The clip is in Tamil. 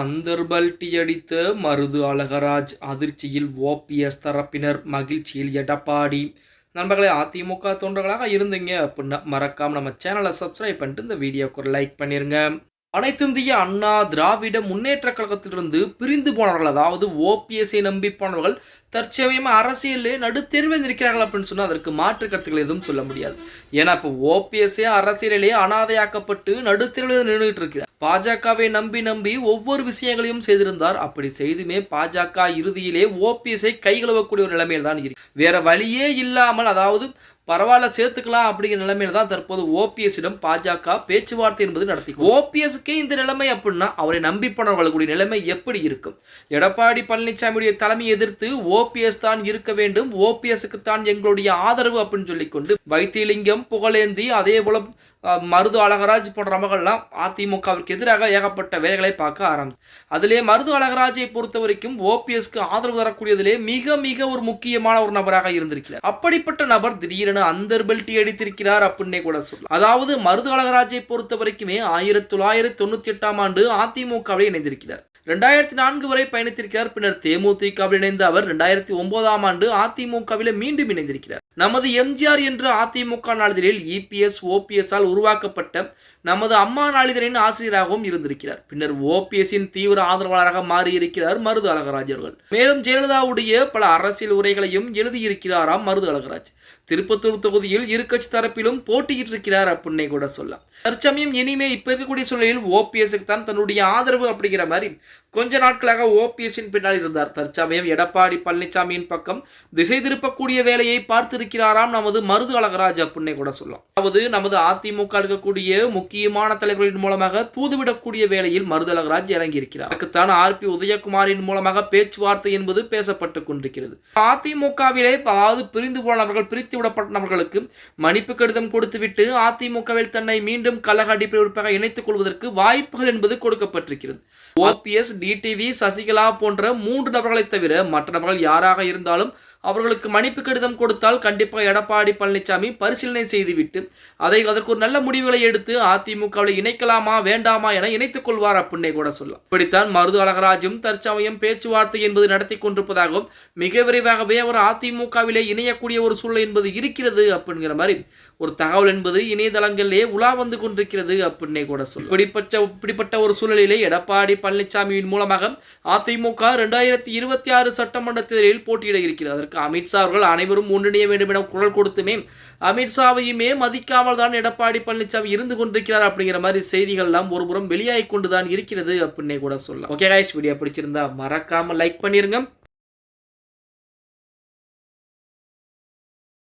அந்தர்பல்டி அடித்த மருது அழகராஜ் அதிர்ச்சியில் ஓபிஎஸ் தரப்பினர் மகிழ்ச்சியில் எடப்பாடி. நண்பர்களே அதிமுக தொண்டர்களாக இருந்தீங்க அப்படின்னா மறக்காம நம்ம சேனலை சப்ஸ்கிரைப் பண்ணிட்டு இந்த வீடியோக்கு ஒரு லைக் பண்ணிருங்க. அனைத்திந்திய அண்ணா திராவிட முன்னேற்ற கழகத்திலிருந்து பிரிந்து போனவர்கள் அதாவது ஓபிஎஸ்ஐ நம்பி போனவர்கள் தற்சமயம் அரசியலில் நடுத்தெருவில் நிற்கிறார்கள் அப்படின்னு சொன்னால் அதற்கு மாற்று கருத்துக்கள் எதுவும் சொல்ல முடியாது. ஏன்னா இப்போ ஓபிஎஸ்ஏ அரசியலிலே அனாதையாக்கப்பட்டு நடுத்தெருவில் நின்றுட்டு இருக்கிறார் பாஜகவை நம்பி நம்பி ஒவ்வொரு விஷயங்களையும் செய்திருந்தார். அப்படி செய்துமே பாஜக இறுதியிலே ஓபிஎஸ்ஐ கைகழுவக்கூடிய ஒரு நிலைமையில் தான் இருக்கு. வேற வழியே இல்லாமல் அதாவது பரவாயில்ல சேர்த்துக்கலாம் அப்படிங்கிற நிலைமையில தான் தற்போது ஓபிஎஸ்ஸிடம் பாஜக பேச்சுவார்த்தை என்பது நடத்தி ஓபிஎஸ்க்கே இந்த நிலைமை அப்படின்னா அவரை நம்பி போனவர்களுடைய நிலைமை எப்படி இருக்கும்? எடப்பாடி பழனிசாமியுடைய தலைமையை எதிர்த்து ஓபிஎஸ் தான் இருக்க வேண்டும். ஓபிஎஸ்க்கு தான் எங்களுடைய ஆதரவு அப்படின்னு சொல்லிக்கொண்டு வைத்தியலிங்கம் புகழேந்தி அதே போல மருது அழகராஜ் போன்ற நபர்கள்லாம் அதிமுகவிற்கு எதிராக ஏகப்பட்ட வேலைகளை பார்க்க ஆரம்பிச்சு அதிலே மருது அழகராஜை பொறுத்த வரைக்கும் ஓபிஎஸ்க்கு ஆதரவு தரக்கூடியதிலே மிக மிக ஒரு முக்கியமான ஒரு நபராக இருந்திருக்கிறார். அப்படிப்பட்ட நபர் திடீரென அந்தர் பெல்ட்டி அடித்திருக்கிறார் அப்படின்னே கூட சொல்லலாம். அதாவது மருது அழகராஜை பொறுத்த வரைக்குமே ஆயிரத்தி தொள்ளாயிரத்தி தொண்ணூத்தி எட்டாம் ஆண்டு அதிமுகவில் இணைந்திருக்கிறார். ரெண்டாயிரத்தி நான்கு வரை பயணித்திருக்கிறார். பின்னர் தேமுதிகவில் இணைந்த அவர் ரெண்டாயிரத்தி ஒன்பதாம் ஆண்டு அதிமுகவில் மீண்டும் இணைந்திருக்கிறார். நமது எம்ஜிஆர் என்ற அதிமுக நாளிதழில் இபிஎஸ் ஓபிஎஸ் ஆல் உருவாக்கப்பட்ட நமது அம்மா நாளிதழின் ஆசிரியராகவும் இருந்திருக்கிறார். பின்னர் ஓபிஎஸ்ஸின் தீவிர ஆதரவாளராக மாறியிருக்கிறார் மருது அழகராஜ் அவர்கள். மேலும் ஜெயலலிதாவுடைய பல அரசியல் உரைகளையும் எழுதியிருக்கிறாராம் மருது அழகராஜ். திருப்பத்தூர் தொகுதியில் இரு கட்சி தரப்பிலும் போட்டியிட்டு இருக்கிறார் அப்படின்னே கூட சொல்லலாம். தற்சமயம் இனிமேல் இப்ப இருக்கக்கூடிய சூழலில் ஓபிஎஸ்க்கு தான் தன்னுடைய ஆதரவு அப்படிங்கிற மாதிரி கொஞ்ச நாட்களாக ஓபிஎஸ்ஸின் பின்னால் இருந்தார். தற்சமயம் எடப்பாடி பழனிசாமியின் பக்கம் திசை திருப்பக்கூடிய வேலையை பார்த்திருக்கிறாராம் நமது மருது அழகராஜ் அப்படின்னே கூட சொல்லலாம். அதாவது நமது அதிமுக இருக்கக்கூடிய முக்கியமான தலைவர்களின் மூலமாக தூதுவிடக்கூடிய வேலையில் மருது அழகராஜ் இறங்கியிருக்கிறார். அதற்குத்தான் ஆர் பி உதயகுமாரின் மூலமாக பேச்சுவார்த்தை என்பது பேசப்பட்டு கொண்டிருக்கிறது. அதிமுகவிலே அதாவது பிரிந்து போனவர்கள் பிரித்து விடப்பட்டவர்களுக்கு மன்னிப்பு கடிதம் கொடுத்துவிட்டு அதிமுகவில் தன்னை மீண்டும் கழக அடிப்படை உறுப்பாக இணைத்துக் கொள்வதற்கு வாய்ப்புகள் என்பது கொடுக்கப்பட்டிருக்கிறது. ஓபிஎஸ் டிடிவி சசிகலா போன்ற மூன்று நபர்களை தவிர மற்ற நபர்கள் யாராக இருந்தாலும் அவர்களுக்கு மன்னிப்பு கடிதம் கொடுத்தால் கண்டிப்பாக எடப்பாடி பழனிசாமி பரிசீலனை செய்துவிட்டு அதை அதற்கு ஒரு நல்ல முடிவுகளை எடுத்து அதிமுகவில் இணைக்கலாமா வேண்டாமா என இணைத்துக் கொள்வார் அப்படின்னே கூட சொல்லலாம். இப்படித்தான் மருது அழகராஜும் தற்சமயம் பேச்சுவார்த்தை என்பது நடத்தி கொண்டிருப்பதாகவும் மிக விரைவாகவே அவர் அதிமுகவிலே இணையக்கூடிய ஒரு சூழல் என்பது இருக்கிறது அப்படிங்கிற மாதிரி ஒரு தகவல் என்பது இணையதளங்களிலே உலா வந்து கொண்டிருக்கிறது அப்படின்னே கூட சொல்லும் இப்படிப்பட்ட இப்படிப்பட்ட ஒரு சூழலிலே எடப்பாடி பழனிசாமியின் மூலமாக அதிமுக இரண்டாயிரத்தி இருபத்தி ஆறு சட்டமன்ற தேர்தலில் போட்டியிட இருக்கிறது. அதற்கு அமித்ஷா அவர்கள் அனைவரும் ஒன்றிணைய வேண்டும் என குரல் கொடுத்துமே அமித்ஷாவையுமே மதிக்காமல் தான் எடப்பாடி பழனிசாமி இருந்து கொண்டிருக்கிறார் அப்படிங்கிற மாதிரி செய்திகள் எல்லாம் ஒருபுறம் வெளியாகி கொண்டுதான் இருக்கிறது அப்படின்னே கூட சொல்லலாம். ஓகே காய்ஸ் வீடியோ பிடிச்சிருந்தா மறக்காம லைக் பண்ணிருங்க.